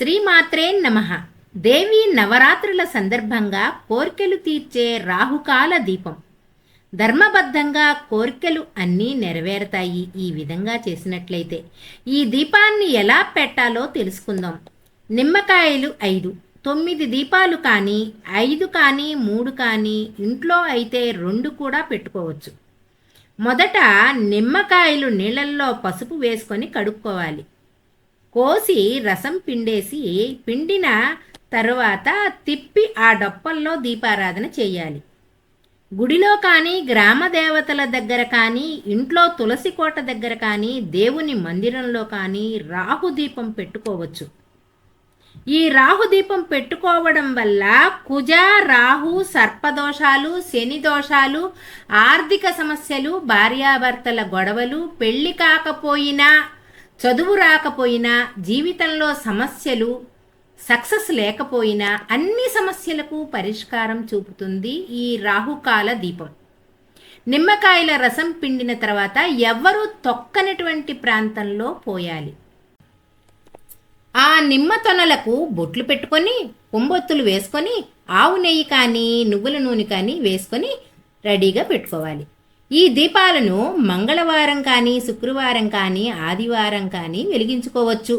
శ్రీమాత్రే నమ. దేవి నవరాత్రుల సందర్భంగా కోర్కెలు తీర్చే రాహుకాల దీపం. ధర్మబద్ధంగా కోరికలు అన్నీ నెరవేరుతాయి ఈ విధంగా చేసినట్లయితే. ఈ దీపాన్ని ఎలా పెట్టాలో తెలుసుకుందాం. నిమ్మకాయలు ఐదు తొమ్మిది దీపాలు కానీ ఐదు కానీ మూడు కానీ ఇంట్లో అయితే రెండు కూడా పెట్టుకోవచ్చు. మొదట నిమ్మకాయలు నీళ్ళల్లో పసుపు వేసుకొని కడుక్కోవాలి. కోసి రసం పిండేసి పిండిన తరువాత తిప్పి ఆ డొప్పల్లో దీపారాధన చేయాలి. గుడిలో కానీ గ్రామ దేవతల దగ్గర కానీ ఇంట్లో తులసి కోట దగ్గర కానీ దేవుని మందిరంలో కానీ రాహుదీపం పెట్టుకోవచ్చు. ఈ రాహుదీపం పెట్టుకోవడం వల్ల కుజ రాహు సర్పదోషాలు శని దోషాలు ఆర్థిక సమస్యలు భార్యాభర్తల గొడవలు పెళ్ళి కాకపోయినా చదువు రాకపోయినా జీవితంలో సమస్యలు సక్సెస్ లేకపోయినా అన్ని సమస్యలకు పరిష్కారం చూపుతుంది ఈ రాహుకాల దీపం. నిమ్మకాయల రసం పిండిన తర్వాత ఎవ్వరూ తొక్కనటువంటి ప్రాంతంలో పోయాలి. ఆ నిమ్మ తొనలకు బొట్లు పెట్టుకొని కొంబొత్తులు వేసుకొని ఆవు నెయ్యి కానీ నువ్వుల నూనె కానీ వేసుకొని రెడీగా పెట్టుకోవాలి. ఈ దీపాలను మంగళవారం కానీ శుక్రవారం కానీ ఆదివారం కానీ వెలిగించుకోవచ్చు.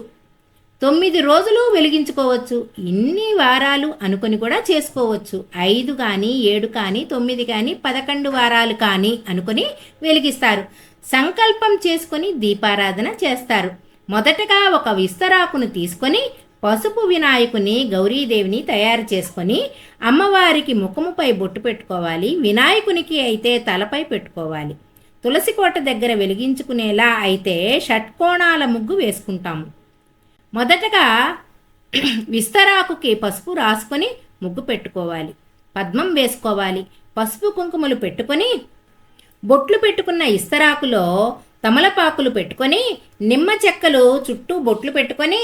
తొమ్మిది రోజులు వెలిగించుకోవచ్చు. ఇన్ని వారాలు అనుకొని కూడా చేసుకోవచ్చు. ఐదు కానీ ఏడు కానీ తొమ్మిది కానీ పదకొండు వారాలు కానీ అనుకొని వెలిగిస్తారు. సంకల్పం చేసుకొని దీపారాధన చేస్తారు. మొదటగా ఒక విస్తరాకును తీసుకొని పసుపు వినాయకుని గౌరీదేవిని తయారు చేసుకొని అమ్మవారికి ముఖముపై బొట్టు పెట్టుకోవాలి. వినాయకునికి అయితే తలపై పెట్టుకోవాలి. తులసి కోట దగ్గర వెలిగించుకునేలా అయితే షట్కోణాల ముగ్గు వేసుకుంటాము. మొదటగా విస్తరాకుకి పసుపు రాసుకొని ముగ్గు పెట్టుకోవాలి. పద్మం వేసుకోవాలి. పసుపు కుంకుమలు పెట్టుకొని బొట్లు పెట్టుకున్న ఇస్తరాకులో తమలపాకులు పెట్టుకొని నిమ్మ చెక్కలు చుట్టూ బొట్లు పెట్టుకొని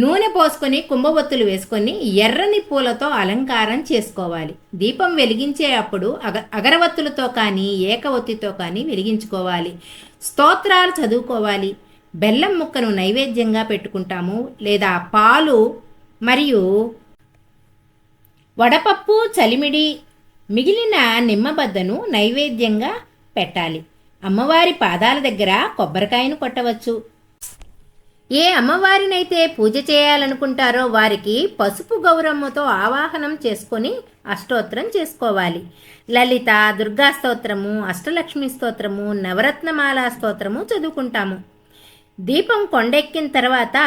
నూనె పోసుకొని కుంభవత్తులు వేసుకొని ఎర్రని పూలతో అలంకారం చేసుకోవాలి. దీపం వెలిగించే అప్పుడు అగ అగరవత్తులతో కానీ ఏకవత్తితో కానీ వెలిగించుకోవాలి. స్తోత్రాలు చదువుకోవాలి. బెల్లం ముక్కను నైవేద్యంగా పెట్టుకుంటాము. లేదా పాలు మరియు వడపప్పు చలిమిడి మిగిలిన నిమ్మబద్దను నైవేద్యంగా పెట్టాలి. అమ్మవారి పాదాల దగ్గర కొబ్బరికాయను కొట్టవచ్చు. ఏ అమ్మవారినైతే పూజ చేయాలనుకుంటారో వారికి పసుపు గౌరమ్మతో ఆవాహనం చేసుకొని అష్టోత్తరం చేసుకోవాలి. లలిత దుర్గా స్తోత్రము అష్టలక్ష్మి స్తోత్రము నవరత్నమాల స్తోత్రము చదువుకుంటాము. దీపం కొండెక్కిన తర్వాత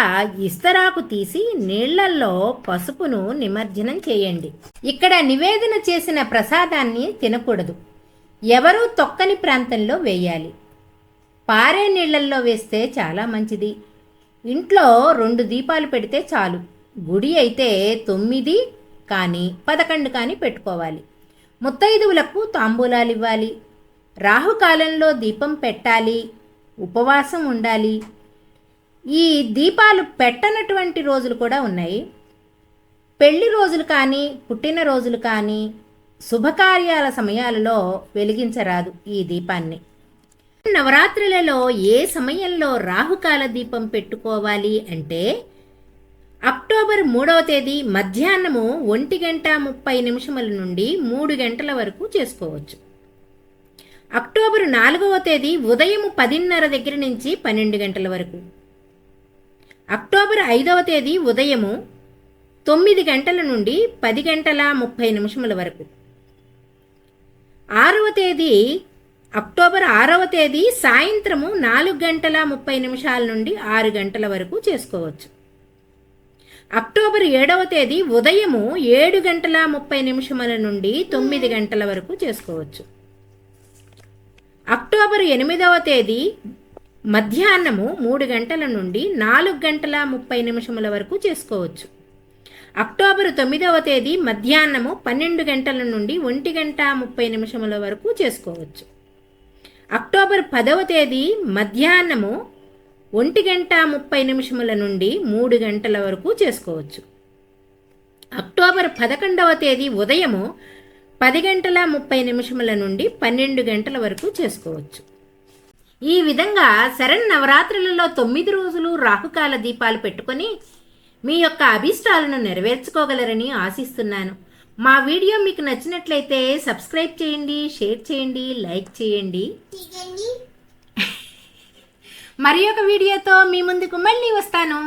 ఇస్తరాకు తీసి నీళ్ళల్లో పసుపును నిమజ్జనం చేయండి. ఇక్కడ నివేదన చేసిన ప్రసాదాన్ని తినకూడదు. ఎవరూ తొక్కని ప్రాంతంలో వేయాలి. పారే నీళ్ళల్లో వేస్తే చాలా మంచిది. ఇంట్లో రెండు దీపాలు పెడితే చాలు. గుడి అయితే తొమ్మిది కానీ పదకొండు కానీ పెట్టుకోవాలి. ముత్తైదువులకు తాంబూలాలు ఇవ్వాలి రాహుకాలంలో దీపం పెట్టాలి. ఉపవాసం ఉండాలి. ఈ దీపాలు పెట్టనటువంటి రోజులు కూడా ఉన్నాయి. పెళ్ళి రోజులు కానీ పుట్టినరోజులు కానీ శుభకార్యాల సమయాలలో వెలిగించరాదు ఈ దీపాన్ని. నవరాత్రులలో ఏ సమయంలో రాహుకాల దీపం పెట్టుకోవాలి అంటే అక్టోబర్ మూడవ తేదీ మధ్యాహ్నము ఒంటి గంట ముప్పై నిమిషముల నుండి మూడు గంటల వరకు చేసుకోవచ్చు. అక్టోబర్ నాలుగవ తేదీ ఉదయం పదిన్నర దగ్గర నుంచి పన్నెండు గంటల వరకు. అక్టోబర్ ఐదవ తేదీ ఉదయము తొమ్మిది గంటల నుండి పది గంటల ముప్పై నిమిషముల వరకు. తేదీ అక్టోబర్ ఆరవ తేదీ సాయంత్రము నాలుగు గంటల ముప్పై నిమిషాల నుండి ఆరు గంటల వరకు చేసుకోవచ్చు. అక్టోబర్ ఏడవ తేదీ ఉదయము ఏడు గంటల ముప్పై నిమిషముల నుండి తొమ్మిది గంటల వరకు చేసుకోవచ్చు. అక్టోబర్ ఎనిమిదవ తేదీ మధ్యాహ్నము మూడు గంటల నుండి నాలుగు గంటల ముప్పై నిమిషముల వరకు చేసుకోవచ్చు. అక్టోబరు తొమ్మిదవ తేదీ మధ్యాహ్నము పన్నెండు గంటల నుండి ఒంటి గంట ముప్పై నిమిషముల వరకు చేసుకోవచ్చు. అక్టోబర్ పదవ తేదీ మధ్యాహ్నము ఒంటి గంట ముప్పై నిమిషముల నుండి మూడు గంటల వరకు చేసుకోవచ్చు. అక్టోబర్ పదకొండవ తేదీ ఉదయము పది గంటల ముప్పై నిమిషముల నుండి పన్నెండు గంటల వరకు చేసుకోవచ్చు. ఈ విధంగా శరణ్ నవరాత్రులలో తొమ్మిది రోజులు రాహుకాల దీపాలు పెట్టుకొని మీ యొక్క అభిష్టాలను నెరవేర్చుకోగలరని ఆశిస్తున్నాను. మా వీడియో మీకు నచ్చినట్లయితే సబ్స్క్రైబ్ చేయండి షేర్ చేయండి లైక్ చేయండి. మరి ఒక వీడియోతో మీ ముందుకు మళ్ళీ వస్తాను.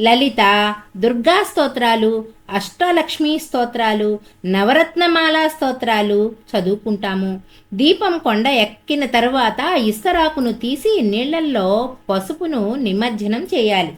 లలిత దుర్గా స్తోత్రాలు అష్టలక్ష్మీ స్తోత్రాలు నవరత్నమాల స్తోత్రాలు చదువుకుంటాము. దీపం కొండ ఎక్కిన తరువాత ఇస్తరాకును తీసి నీళ్ళల్లో పసుపును నిమజ్జనం చేయాలి.